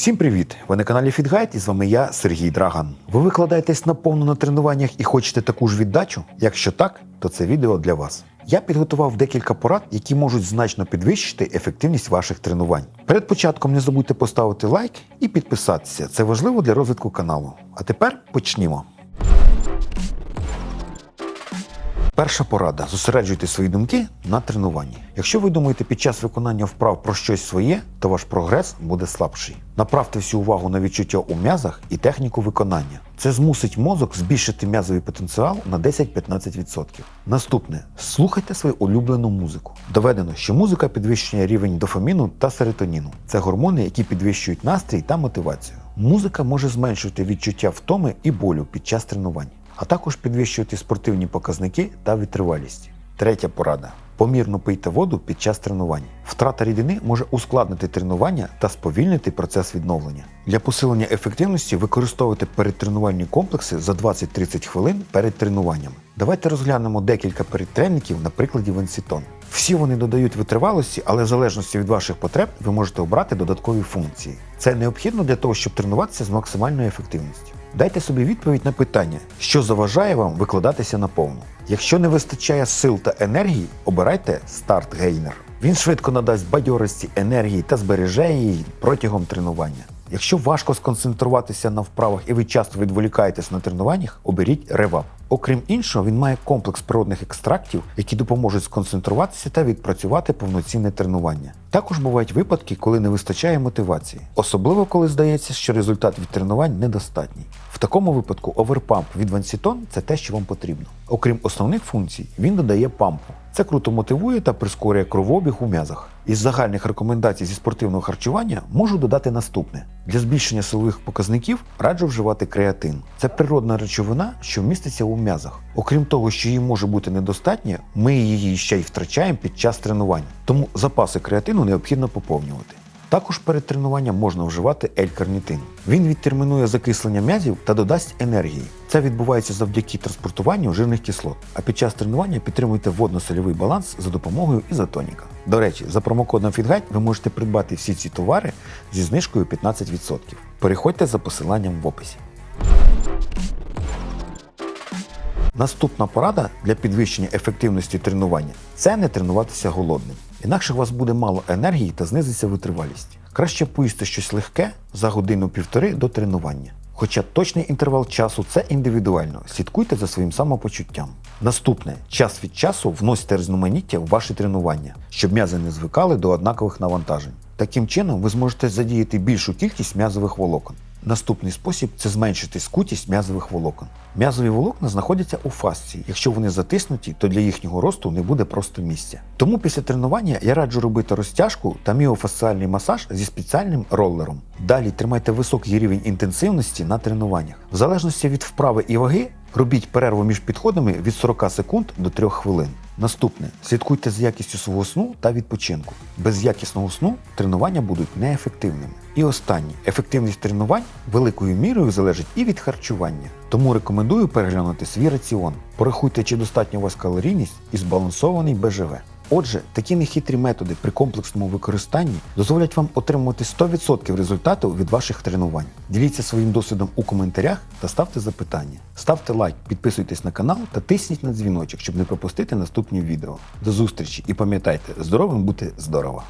Всім привіт! Ви на каналі FitGuide і з вами я, Сергій Драган. Ви викладаєтесь наповну на тренуваннях і хочете таку ж віддачу? Якщо так, то це відео для вас. Я підготував декілька порад, які можуть значно підвищити ефективність ваших тренувань. Перед початком не забудьте поставити лайк і підписатися. Це важливо для розвитку каналу. А тепер почнімо. Перша порада: зосереджуйте свої думки на тренуванні. Якщо ви думаєте під час виконання вправ про щось своє, то ваш прогрес буде слабший. Направте всю увагу на відчуття у м'язах і техніку виконання. Це змусить мозок збільшити м'язовий потенціал на 10-15%. Наступне слухайте свою улюблену музику. Доведено, що музика підвищує рівень дофаміну та серотоніну. Це гормони, які підвищують настрій та мотивацію. Музика може зменшувати відчуття втоми і болю під час тренувань а також підвищувати спортивні показники та витривалість. Третя порада. Помірно пийте воду під час тренувань. Втрата рідини може ускладнити тренування та сповільнити процес відновлення. Для посилення ефективності використовуйте передтренувальні комплекси за 20-30 хвилин перед тренуванням. Давайте розглянемо декілька передтренників на прикладі Венсітон. Всі вони додають витривалості, але в залежності від ваших потреб ви можете обрати додаткові функції. Це необхідно для того, щоб тренуватися з максимальною ефективністю. Дайте собі відповідь на питання, що заважає вам викладатися наповну. Якщо не вистачає сил та енергії, обирайте старт гейнер. Він швидко надасть бадьорості, енергії та збереже її протягом тренування. Якщо важко сконцентруватися на вправах і ви часто відволікаєтесь на тренуваннях, оберіть ревап. Окрім іншого, він має комплекс природних екстрактів, які допоможуть сконцентруватися та відпрацювати повноцінне тренування. Також бувають випадки, коли не вистачає мотивації, особливо коли здається, що результат від тренувань недостатній. В такому випадку оверпамп від Вансітон це те, що вам потрібно. Окрім основних функцій, він додає пампу. Це круто мотивує та прискорює кровообіг у м'язах. Із загальних рекомендацій зі спортивного харчування можу додати наступне: для збільшення силових показників раджу вживати креатин. Це природна речовина, що міститься у м'язах. Окрім того, що її може бути недостатньо, ми її ще й втрачаємо під час тренувань. Тому запаси креатину необхідно поповнювати. Також перед тренуванням можна вживати L-карнітин. Він відтермінує закислення м'язів та додасть енергії. Це відбувається завдяки транспортуванню жирних кислот. А під час тренування підтримуйте водно-сольовий баланс за допомогою ізотоніка. До речі, за промокодом FitGuide ви можете придбати всі ці товари зі знижкою 15%. Переходьте за посиланням в описі. Наступна порада для підвищення ефективності тренування це не тренуватися голодним. Інакше у вас буде мало енергії та знизиться витривалість. Краще поїсти щось легке за годину-півтори до тренування. Хоча точний інтервал часу це індивідуально, слідкуйте за своїм самопочуттям. Наступне час від часу вносьте різноманіття в ваші тренування, щоб м'язи не звикали до однакових навантажень. Таким чином ви зможете задіяти більшу кількість м'язових волокон. Наступний спосіб це зменшити скутість м'язових волокон. М'язові волокна знаходяться у фасції. Якщо вони затиснуті, то для їхнього росту не буде просто місця. Тому після тренування я раджу робити розтяжку та міофасціальний масаж зі спеціальним ролером. Далі тримайте високий рівень інтенсивності на тренуваннях. В залежності від вправи і ваги, робіть перерву між підходами від 40 секунд до 3 хвилин. Наступне слідкуйте за якістю свого сну та відпочинку. Без якісного сну тренування будуть неефективними. І останнє ефективність тренувань великою мірою залежить і від харчування. Тому рекомендую переглянути свій раціон. Порахуйте, чи достатньо у вас калорійність і збалансований БЖВ. Отже, такі нехитрі методи при комплексному використанні дозволять вам отримувати 100% результату від ваших тренувань. Діліться своїм досвідом у коментарях та ставте запитання. Ставте лайк, підписуйтесь на канал та тисніть на дзвіночок, щоб не пропустити наступні відео. До зустрічі і пам'ятайте, здоровим бути здорово!